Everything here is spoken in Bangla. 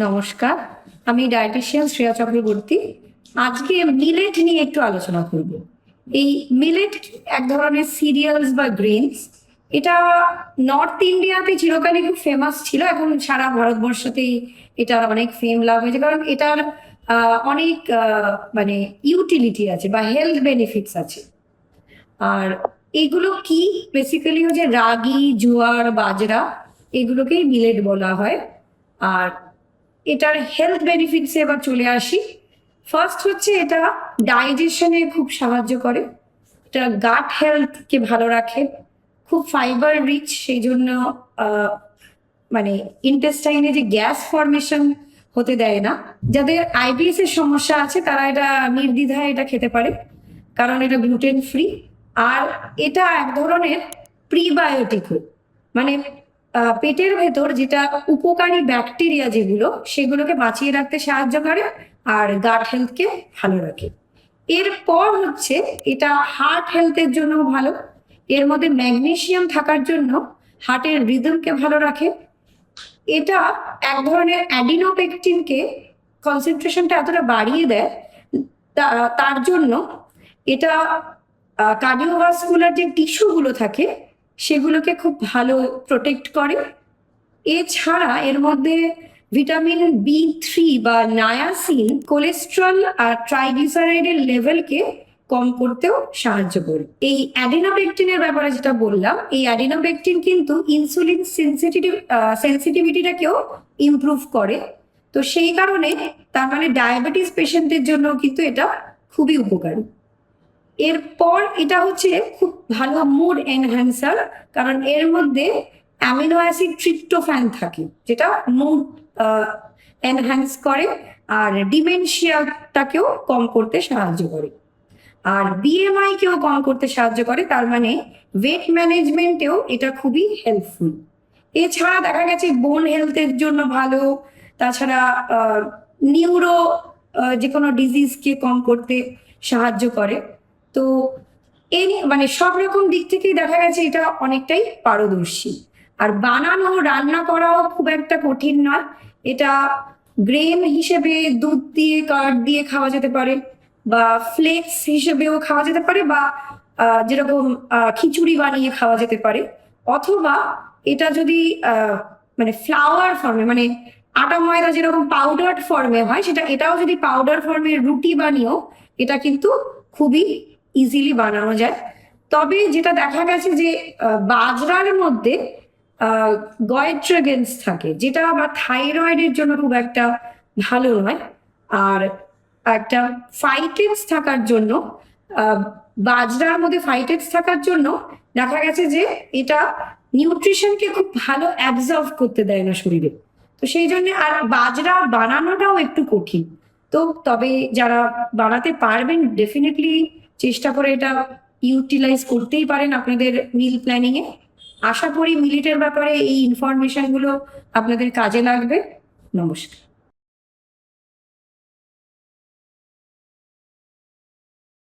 নমস্কার, আমি ডায়েটিশিয়ান শ্রেয়া চক্রবর্তী। আজকে মিলেট নিয়ে একটু আলোচনা করব। এই মিলেট এক ধরনের সিরিয়ালস বা গ্রেনস এটা নর্থ ইন্ডিয়াতে চিরকালই খুব ফেমাস ছিল, এখন সারা ভারতবর্ষতেই এটার অনেক ফেম লাভ হয়েছে, কারণ এটার অনেক মানে ইউটিলিটি আছে বা হেলথ বেনিফিটস আছে। আর এগুলো কি? বেসিক্যালি হচ্ছে রাগি, জোয়ার, বাজরা, এগুলোকেই মিলেট বলা হয়। আর এটার হেলথ বেনিফিটসে এবার চলে আসি। ফার্স্ট হচ্ছে এটা ডাইজেশনে খুব সাহায্য করে। এটা গাট হেলথকে ভালো রাখে। খুব ফাইবার রিচ সেই জন্য মানে ইন্টেস্টাইনে যে গ্যাস ফর্মেশন হতে দেয় না। যাদের আইবিএস এর সমস্যা আছে, তারা এটা নির্দ্বিধায় এটা খেতে পারে। কারণ এটা গ্লুটেন ফ্রি আর এটা এক ধরনের প্রিবায়োটিকও মানে পেটের ভেতর যেটা উপকারী ব্যাকটেরিয়া যেগুলো, সেগুলোকে বাঁচিয়ে রাখতে সাহায্য করে আর গাট হেলথকে ভালো রাখে। এরপর হচ্ছে এটা হার্ট হেলথের জন্য ভালো। এর মধ্যে ম্যাগনেসিয়াম থাকার জন্য হার্টের রিদমকে ভালো রাখে। এটা এক ধরনের অ্যাডিনোপেকটিনকে কনসেন্ট্রেশনটা এতটা বাড়িয়ে দেয় তার জন্য এটা কার্ডিওভাস্কুলার যে টিস্যুগুলো থাকে সেগুলোকে খুব ভালো প্রোটেক্ট করে। এছাড়া এর মধ্যে ভিটামিন বি থ্রি বা নায়াসিন কোলেস্ট্রল আর ট্রাইগ্লিসারাইডের লেভেলকে কম করতেও সাহায্য করে। এই অ্যাডিনোপেকটিনের ব্যাপারে যেটা বললাম, এই অ্যাডিনোপেকটিন কিন্তু ইনসুলিন সেন্সিটিভ সেন্সিটিভিটিটাকেও ইমপ্রুভ করে। তো সেই কারণে তার মানে ডায়াবেটিস পেশেন্টের জন্য কিন্তু এটা খুবই উপকারী। এরপর এটা হচ্ছে খুব ভালো মুড এনহ্যান্সার কারণ এর মধ্যে অ্যামিনো অ্যাসিড ট্রিপ্টোফ্যান থাকে, যেটা মুড এনহ্যান্স করে আর ডিমেনশিয়াটাকেও কম করতে সাহায্য করে। আর বিএমআই কেও কম করতে সাহায্য করে, তার মানে ওয়েট ম্যানেজমেন্টেও এটা খুবই হেল্পফুল এছাড়া দেখা গেছে বোন হেলথের জন্য ভালো, তাছাড়া নিউরো যে কোনো ডিজিজকে কম করতে সাহায্য করে। তো এই মানে সব রকম দিক থেকেই দেখা গেছে এটা অনেকটাই পারদর্শী। আর বানানো, রান্না করাও খুব একটা কঠিন নয়। এটা গ্রেন হিসেবে দুধ দিয়ে, কার্ড দিয়ে খাওয়া যেতে পারে বা ফ্লেক্স হিসেবেও খাওয়া যেতে পারে বা যেরকম খিচুড়ি বানিয়ে খাওয়া যেতে পারে। অথবা এটা যদি মানে ফ্লাওয়ার ফর্মে মানে আটা, ময়দা যেরকম পাউডার ফর্মে হয়, সেটা, এটাও যদি পাউডার ফর্মে রুটি বানিয়েও এটা কিন্তু খুবই ইজিলি বানানো যায়। তবে যেটা দেখা গেছে যে বাজরার মধ্যে গয়েট্রাগেন্স থাকে, যেটা আবার থাইরয়েডের জন্য খুব একটা ভালো নয়। আর একটা ফাইটেন্স থাকার জন্য বাজরার মধ্যে ফাইটেন্স থাকার জন্য দেখা গেছে যে, এটা নিউট্রিশনকে খুব ভালো অ্যাবজর্ভ করতে দেয় না শরীরে। তো সেই জন্য আর বাজরা বানানোটাও একটু কঠিন। তো তবে যারা বানাতে পারবেন ডেফিনেটলি চেষ্টা করে এটা ইউটিলাইজ করতেই পারেন আপনাদের মিল প্ল্যানিং এ আশা করি মিলিটের ব্যাপারে এই ইনফরমেশনগুলো আপনাদের কাজে লাগবে। নমস্কার।